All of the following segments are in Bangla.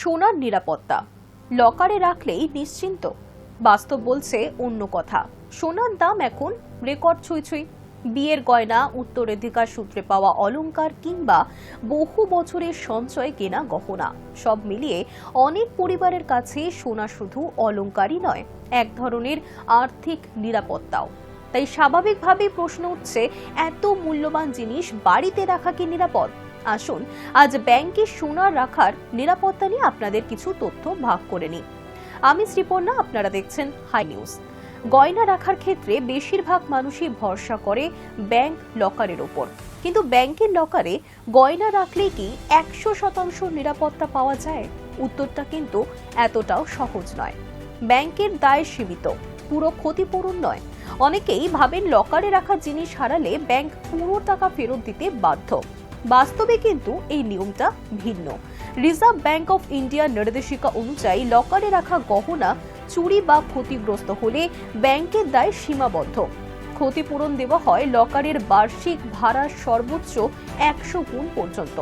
সোনার নিরাপত্তা। লকারে রাখলেই নিশ্চিন্ত। বাস্তব বলছে অন্য কথা। সোনার দাম এখন রেকর্ড ছুঁই ছুঁই। বিয়ের গয়না, উত্তরাধিকার সূত্রে পাওয়া অলংকার কিংবা বহু বছরের সঞ্চয় কেনা গহনা, সব মিলিয়ে অনেক পরিবারের কাছে সোনা শুধু অলংকারই নয়, এক ধরনের আর্থিক নিরাপত্তাও। তাই স্বাভাবিকভাবেই প্রশ্ন উঠছে, এত মূল্যবান জিনিস বাড়িতে রাখা কি নিরাপদ? আসুন। আজ ব্যাংকে সোনা রাখার নিরাপত্তা নিয়ে আপনাদের কিছু তথ্য ভাগ করে নিই। আমি শ্রীপর্ণা আপনারা দেখছেন হাই নিউজ। গয়না রাখার ক্ষেত্রে বেশিরভাগ মানুষই ভরসা করে ব্যাংক লকারের ওপর। কিন্তু ব্যাংকের লকারে গয়না রাখলে কি একশো শতাংশ নিরাপত্তা পাওয়া যায়? উত্তরটা কিন্তু এতটাও সহজ নয়। ব্যাংকের দায় সীমিত, পুরো ক্ষতিপূরণ নয়। অনেকেই ভাবেন লকারে রাখা জিনিস হারালে ব্যাংক পুরো টাকা ফেরত দিতে বাধ্য। বাস্তবে কিন্তু এই নিয়মটা ভিন্ন। রিজার্ভ ব্যাংক অফ ইন্ডিয়ার নির্দেশিকা অনুযায়ী লকারে রাখা গহনা চুরি বা ক্ষতিগ্রস্ত হলে ব্যাংকের দায় সীমাবদ্ধ। ক্ষতিপূরণ দেওয়া হয় লকারের বার্ষিক ভাড়ার সর্বোচ্চ একশো গুণ পর্যন্ত।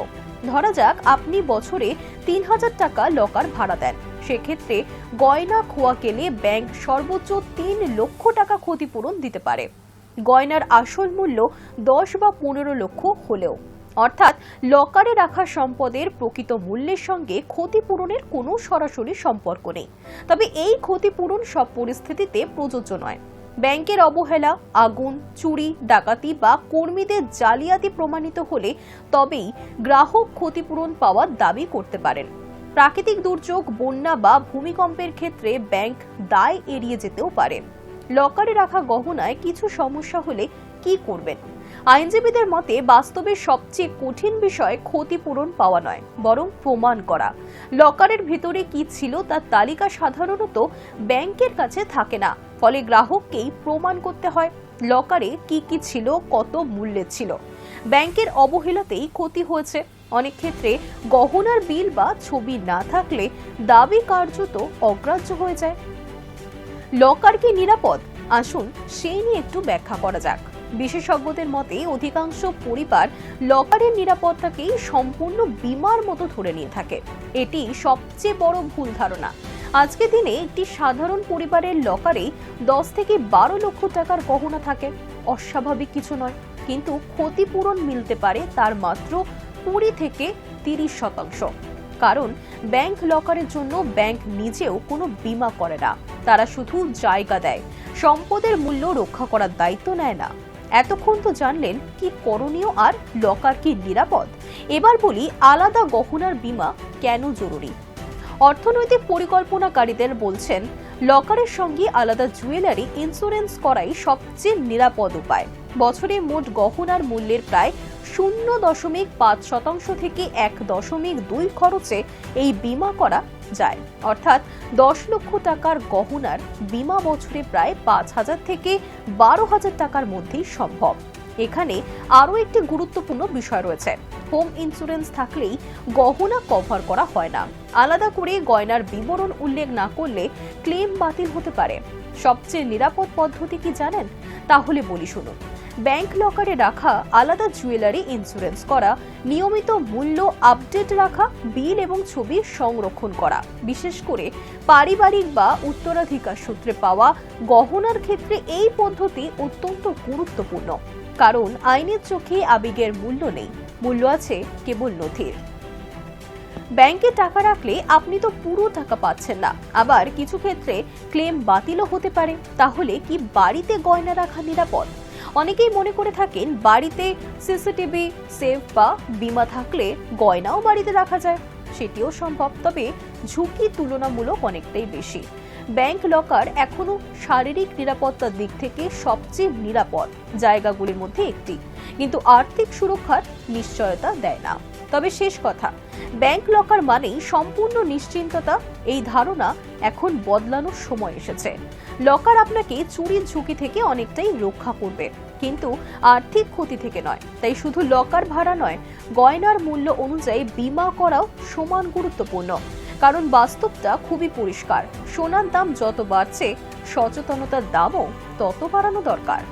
ধরা যাক, আপনি বছরে তিন হাজার টাকা লকার ভাড়া দেন। সেক্ষেত্রে গয়না খোয়া গেলে ব্যাংক সর্বোচ্চ তিন লক্ষ টাকা ক্ষতিপূরণ দিতে পারে। গয়নার আসল মূল্য দশ বা পনেরো লক্ষ হলেও। অর্থাৎ লকারে রাখা সম্পদের প্রকৃত মূল্যের সঙ্গে ক্ষতিপূরণের কোনো সরাসরি সম্পর্ক নেই। তবে এই ক্ষতিপূরণ সব পরিস্থিতিতে প্রযোজ্য নয়। ব্যাংকের অবহেলা, আগুন, চুরি, ডাকাতি বা কর্মীদের জালিয়াতি প্রমাণিত হলে তবেই গ্রাহক ক্ষতিপূরণ পাওয়ার দাবি করতে পারেন। প্রাকৃতিক দুর্যোগ, বন্যা বা ভূমিকম্পের ক্ষেত্রে ব্যাংক দায় এড়িয়ে যেতেও পারে। লকারে রাখা গহনায় কিছু সমস্যা হলে কি করবেন? আইনজীবীদের মতে বাস্তবে সবচেয়ে কঠিন বিষয় ক্ষতিপূরণ পাওয়া নয়, বরং প্রমাণ করা। লকারের ভিতরে কি ছিল তার তালিকা সাধারণত ব্যাংকের কাছে থাকে না, ফলে গ্রাহককেই প্রমাণ করতে হয় লকারে কি কি ছিল, কত মূল্যের ছিল। ব্যাংকের অবহেলাতেই ক্ষতি হয়েছে। অনেক ক্ষেত্রে গহনার বিল বা ছবি না থাকলে দাবি কার্যত অগ্রাহ্য হয়ে যায়। লকার কি নিরাপদ? আসুন সেই নিয়ে একটু ব্যাখ্যা করা যাক। বিশেষজ্ঞদের মতে, অধিকাংশ পরিবার লকারের নিরাপত্তাকেই সম্পূর্ণ বিমার মতো ধরে নিয়ে থাকে। এটি সবচেয়ে বড় ভুল ধারণা। আজকের দিনে একটি সাধারণ পরিবারের লকারে দশ থেকে বারো লক্ষ টাকার গহনা থাকে। অস্বাভাবিক কিছু নয়, কিন্তু ক্ষতিপূরণ মিলতে পারে তার মাত্র কুড়ি থেকে তিরিশ শতাংশ। কারণ, ব্যাংক লকারের জন্য ব্যাংক নিজেও কোনো বীমা করে না। তারা শুধু জায়গা দেয়, সম্পদের মূল্য রক্ষা করার দায়িত্ব নেয় না। এতক্ষণ তো জানলেন কি করণীয় আর লকার কি নিরাপদ। এবার বলি আলাদা গহনার বীমা কেন জরুরি? অর্থনৈতিক পরিকল্পনাকারীদের বলছেন, লকারের সঙ্গে আলাদা জুয়েলারি ইন্স্যুরেন্স করাই সবচেয়ে নিরাপদ উপায়। বছরে মোট গহনার মূল্যের প্রায় শূন্য দশমিক পাঁচ শতাংশ থেকে এক দশমিক দুই খরচে এই বীমা করা যায়। অর্থাৎ দশ লক্ষ টাকার গহনার বীমা বছরে প্রায় পাঁচ হাজার থেকে বারো হাজার টাকার মধ্যেই সম্ভব। এখানে আরও একটি গুরুত্বপূর্ণ বিষয় রয়েছে। হোম ইন্স্যুরেন্স থাকলেই গহনা কভার করা হয় না। আলাদা করে গয়নার বিবরণ উল্লেখ না করলে ক্লেম বাতিল হতে পারে। সবচেয়ে নিরাপদ পদ্ধতি কি জানেন? তাহলে বলি শুনুন। ব্যাংক লকারে রাখা আলাদা জুয়েলারি ইন্স্যুরেন্স করা, নিয়মিত মূল্য আপডেট রাখা, বিল এবং ছবি সংরক্ষণ করা। বিশেষ করে পারিবারিক বা উত্তরাধিকার সূত্রে পাওয়া গহনার ক্ষেত্রে এই পদ্ধতি অত্যন্ত গুরুত্বপূর্ণ। কারণ আইনের চোখে আবেগের মূল্য নেই। মূল্য আছে কেবল নথির। ব্যাংকে টাকা রাখলে আপনি তো পুরো টাকা পাচ্ছেন না। আবার কিছু ক্ষেত্রে ক্লেম বাতিলও হতে পারে। তাহলে কি বাড়িতে গয়না রাখা নিরাপদ? অনেকেই মনে করে থাকেন বাড়িতে সিসিটিভি সেফ বা বিমা থাকলে গয়নাও বাড়িতে রাখা যায়। সেটিও সম্ভব, তবে ঝুঁকি তুলনামূলক অনেকটাই বেশি। ব্যাংক লকার এখনও শারীরিক নিরাপত্তার দিক থেকে সবচেয়ে নিরাপদ জায়গাগুলির মধ্যে একটি। কিন্তু আর্থিক সুরক্ষার নিশ্চয়তা দেয় না। তবে শেষ কথা ব্যাংক লকার মানেই সম্পূর্ণ নিশ্চিন্ততা, এই ধারণা এখন বদলানোর সময় এসেছে। লকার আপনাকে চুরির ঝুঁকি থেকে অনেকটাই রক্ষা করবে, কিন্তু আর্থিক ক্ষতি থেকে নয়, তাই শুধু লকার ভাড়া নয়, গয়নার মূল্য অনুযায়ী বীমা করাও সমান গুরুত্বপূর্ণ। কারণ বাস্তবটা খুবই পরিষ্কার, সোনার দাম যত বাড়ছে, সচেতনতার দামও তত বাড়ানো দরকার।